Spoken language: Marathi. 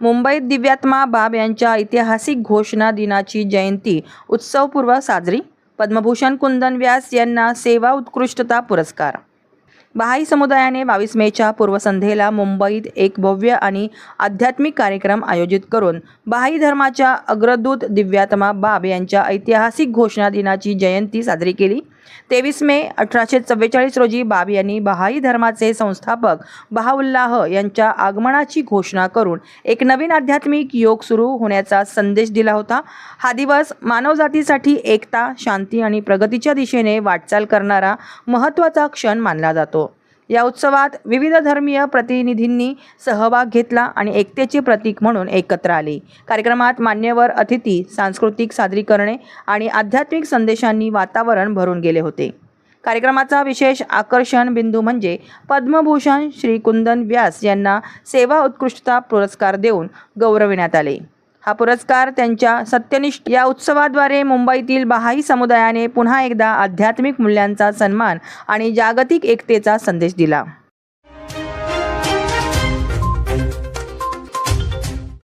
मुंबईत दिव्यात्मा बाब यांच्या ऐतिहासिक घोषणा दिनाची जयंती उत्सवपूर्व साजरी. पद्मभूषण कुंदन व्यास यांना सेवा उत्कृष्टता पुरस्कार. बहाई समुदायाने बावीस मेच्या पूर्वसंध्येला मुंबईत एक भव्य आणि आध्यात्मिक कार्यक्रम आयोजित करून बहाई धर्माच्या अग्रदूत दिव्यात्मा बाब यांच्या ऐतिहासिक घोषणा दिनाची जयंती साजरी केली. तेवीस मे अठराशे चव्वेचाळीस रोजी बाब यांनी बहाई धर्माचे संस्थापक बहाउल्लाह यांच्या आगमनाची घोषणा करून एक नवीन आध्यात्मिक योग सुरू होण्याचा संदेश दिला होता. हा दिवस मानवजातीसाठी एकता शांती आणि प्रगतीच्या दिशेने वाटचाल करणारा महत्त्वाचा क्षण मानला जातो. या उत्सवात विविध धर्मीय प्रतिनिधींनी सहभाग घेतला आणि एकतेचे प्रतीक म्हणून एकत्र आले. कार्यक्रमात मान्यवर अतिथी सांस्कृतिक सादरीकरणे आणि आध्यात्मिक संदेशांनी वातावरण भरून गेले होते. कार्यक्रमाचा विशेष आकर्षण बिंदू म्हणजे पद्मभूषण श्री कुंदन व्यास यांना सेवा उत्कृष्टता पुरस्कार देऊन गौरविण्यात आले. हा पुरस्कार त्यांच्या सत्यनिष्ठ या उत्सवाद्वारे मुंबईतील बहाई समुदायाने पुन्हा एकदा आध्यात्मिक मूल्यांचा सन्मान आणि जागतिक एकतेचा संदेश दिला.